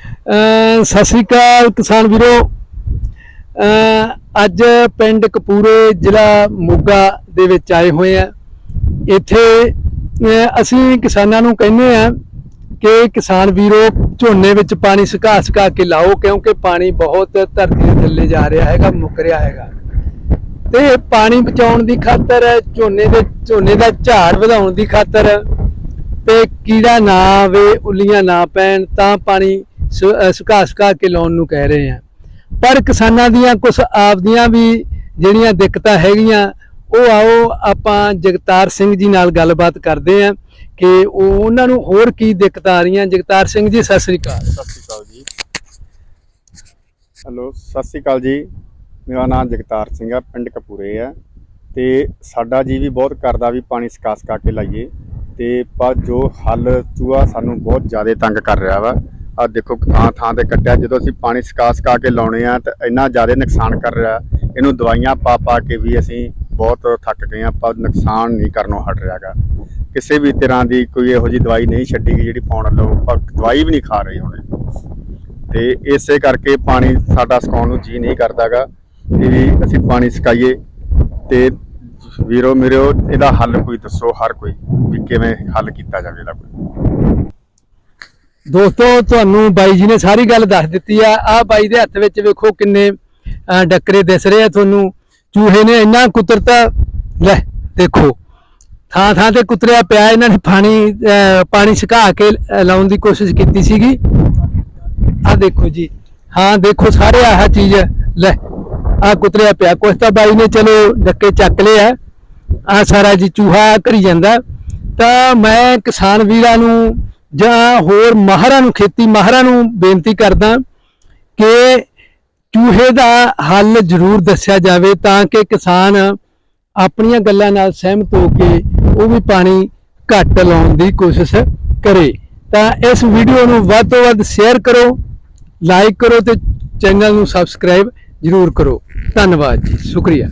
ਸਤਿ ਸ੍ਰੀ ਅਕਾਲ ਕਿਸਾਨ ਵੀਰੋ। ਅੱਜ ਪਿੰਡ ਕਪੂਰੇ ਜ਼ਿਲ੍ਹਾ ਮੋਗਾ ਦੇ ਵਿੱਚ ਆਏ ਹੋਏ ਆ। ਇੱਥੇ ਅਸੀਂ ਕਿਸਾਨਾਂ ਨੂੰ ਕਹਿੰਦੇ ਆ ਕਿ ਕਿਸਾਨ ਵੀਰੋ, ਝੋਨੇ ਵਿੱਚ ਪਾਣੀ ਸੁਕਾ ਸੁਕਾ ਕੇ ਲਾਓ ਕਿਉਂਕਿ ਪਾਣੀ ਬਹੁਤ ਧਰਤੀ ਦੇ ਥੱਲੇ ਜਾ ਰਿਹਾ ਹੈਗਾ, ਮੁੱਕ ਰਿਹਾ ਹੈਗਾ। ਤੇ ਪਾਣੀ ਬਚਾਉਣ ਦੀ ਖਾਤਰ, ਝੋਨੇ ਦੇ, ਝੋਨੇ ਦਾ ਝਾੜ ਵਧਾਉਣ ਦੀ ਖਾਤਰ ਤੇ ਕੀੜਾ ਨਾ ਆਵੇ, ਉੱਲੀਆਂ ਨਾ ਪੈਣ ਤਾਂ ਪਾਣੀ ਸੁਕਾ ਸੁਕਾ ਕੇ ਲਾਉਣ ਨੂੰ ਕਹਿ ਰਹੇ ਆ। ਪਰ ਕਿਸਾਨਾਂ ਦੀਆਂ ਕੁਝ ਆਪਦੀਆਂ ਵੀ ਜਿਹੜੀਆਂ ਦਿੱਕਤਾਂ ਹੈਗੀਆਂ, ਉਹ ਆਓ ਆਪਾਂ ਜਗਤਾਰ ਸਿੰਘ ਜੀ ਨਾਲ ਗੱਲਬਾਤ ਕਰਦੇ ਆ ਕਿ ਉਹ ਉਹਨਾਂ ਨੂੰ ਹੋਰ ਕੀ ਦਿੱਕਤਾਂ ਆ ਰਹੀਆਂ। ਜਗਤਾਰ ਸਿੰਘ ਜੀ, ਸਤਿ ਸ੍ਰੀ ਅਕਾਲ। ਸਤਿ ਸ਼੍ਰੀ ਅਕਾਲ ਜੀ। ਹੈਲੋ, ਸਤਿ ਸ਼੍ਰੀ ਅਕਾਲ ਜੀ। ਮੇਰਾ ਨਾਮ ਜਗਤਾਰ ਸਿੰਘ ਆ, ਪਿੰਡ ਕਪੂਰੇ ਆ। ਤੇ ਸਾਡਾ ਜੀ ਵੀ ਬਹੁਤ ਕਰਦਾ ਵੀ ਪਾਣੀ ਸਕਾ ਸਕਾ ਕੇ ਲਾਈਏ। ਤੇ ਪਰ ਜੋ ਹੱਲ ਚੂਹਾ ਸਾਨੂੰ ਬਹੁਤ ਜ਼ਿਆਦਾ ਤੰਗ ਕਰ ਰਿਹਾ ਵਾ। ਆ ਦੇਖੋ ਥਾਂ ਥਾਂ ਤੇ ਕੱਟਿਆ। ਜਦੋਂ ਅਸੀਂ ਪਾਣੀ ਸਕਾ ਸਕਾ ਕੇ ਲਾਉਣੇ ਆ ਤਾਂ ਇੰਨਾ ਜ਼ਿਆਦਾ ਨੁਕਸਾਨ ਕਰ ਰਿਹਾ। ਇਹਨੂੰ ਦਵਾਈਆਂ ਪਾ ਪਾ ਕੇ ਵੀ ਅਸੀਂ ਬਹੁਤ ਥੱਕ ਗਏ ਆ, ਪਰ ਨੁਕਸਾਨ ਨਹੀਂ ਕਰਨੋਂ ਹਟ ਰਿਹਾਗਾ ਕਿਸੇ ਵੀ ਤਰ੍ਹਾਂ ਦੀ ਕੋਈ ਇਹੋ ਜੀ ਦਵਾਈ ਨਹੀਂ ਛੱਡੀ ਗਈ ਜਿਹੜੀ ਪਾਉਣ ਲਓ ਪਰ ਦਵਾਈ ਵੀ ਨਹੀਂ ਖਾ ਰਹੀ ਹੁਣ। ਇਹ। ਤੇ ਇਸੇ ਕਰਕੇ ਪਾਣੀ ਸਾਡਾ ਸੁਕਾਉਣ ਨੂੰ ਜੀ ਨਹੀਂ ਕਰਦਾਗਾ ਤੇ ਵੀ ਅਸੀਂ ਪਾਣੀ ਸੁਕਾਈਏ। ਤੇ ਵੀਰੋ ਮੇਰਿਓ ਇਹਦਾ ਹੱਲ ਕੋਈ ਦੱਸੋ, ਹਰ ਕੋਈ, ਵੀ ਕਿਵੇਂ ਹੱਲ ਕੀਤਾ ਜਾਵੇ ਇਹਦਾ ਕੋਈ। ਦੋਸਤੋ, ਤੁਹਾਨੂੰ ਬਾਈ ਜੀ ਨੇ ਸਾਰੀ ਗੱਲ ਦੱਸ ਦਿੱਤੀ ਆ। ਆ ਬਾਈ ਦੇ ਹੱਥ ਵਿੱਚ ਵੇਖੋ ਕਿੰਨੇ ਡੱਕਰੇ ਦਿਸ ਰਹੇ ਆ ਤੁਹਾਨੂੰ। ਚੂਹੇ ਨੇ ਇੰਨਾ ਕੁਤਰਤਾ, ਲੈ, ਦੇਖੋ। ਥਾਂ ਥਾਂ ਤੇ ਕੁਤਰਿਆ ਪਿਆ, ਇਹਨਾਂ ਨੇ ਪਾਣੀ ਪਾਣੀ ਛਕਾ ਕੇ ਲਾਉਣ ਦੀ ਕੋਸ਼ਿਸ਼ ਕੀਤੀ ਸੀਗੀ। ਆ ਦੇਖੋ ਜੀ। ਹਾਂ, ਦੇਖੋ ਸਾਰੇ ਆਹ ਚੀਜ਼, ਲੈ ਆ ਕੁਤਰਿਆ ਪਿਆ। ਕੁਛ ਤਾਂ ਬਾਈ ਨੇ ਚਲੋ ਡੱਕੇ ਚੱਕ ਲਿਆ ਆ। ਸਾਰਾ ਜੀ ਚੂਹਾ ਕਰੀ ਜਾਂਦਾ। ਤਾਂ ਮੈਂ ਕਿਸਾਨ ਵੀਰਾਂ ਨੂੰ ਜਾਂ ਹੋਰ ਮਾਹਰਾਂ ਨੂੰ, ਖੇਤੀ ਮਾਹਰਾਂ ਨੂੰ ਬੇਨਤੀ ਕਰਦਾ ਕਿ ਚੂਹੇ ਦਾ ਹੱਲ ਜ਼ਰੂਰ ਦੱਸਿਆ ਜਾਵੇ ਤਾਂ ਕਿ ਕਿਸਾਨ ਆਪਣੀਆਂ ਗੱਲਾਂ ਨਾਲ ਸਹਿਮਤ ਹੋ ਕੇ ਉਹ ਵੀ ਪਾਣੀ ਘੱਟ ਲਾਉਣ ਦੀ ਕੋਸ਼ਿਸ਼ ਕਰੇ। ਤਾਂ ਇਸ ਵੀਡੀਓ ਨੂੰ ਵੱਧ ਤੋਂ ਵੱਧ ਸ਼ੇਅਰ ਕਰੋ, ਲਾਈਕ ਕਰੋ ਤੇ ਚੈਨਲ ਨੂੰ ਸਬਸਕ੍ਰਾਈਬ ਜ਼ਰੂਰ ਕਰੋ। ਧੰਨਵਾਦ ਜੀ, ਸ਼ੁਕਰੀਆ।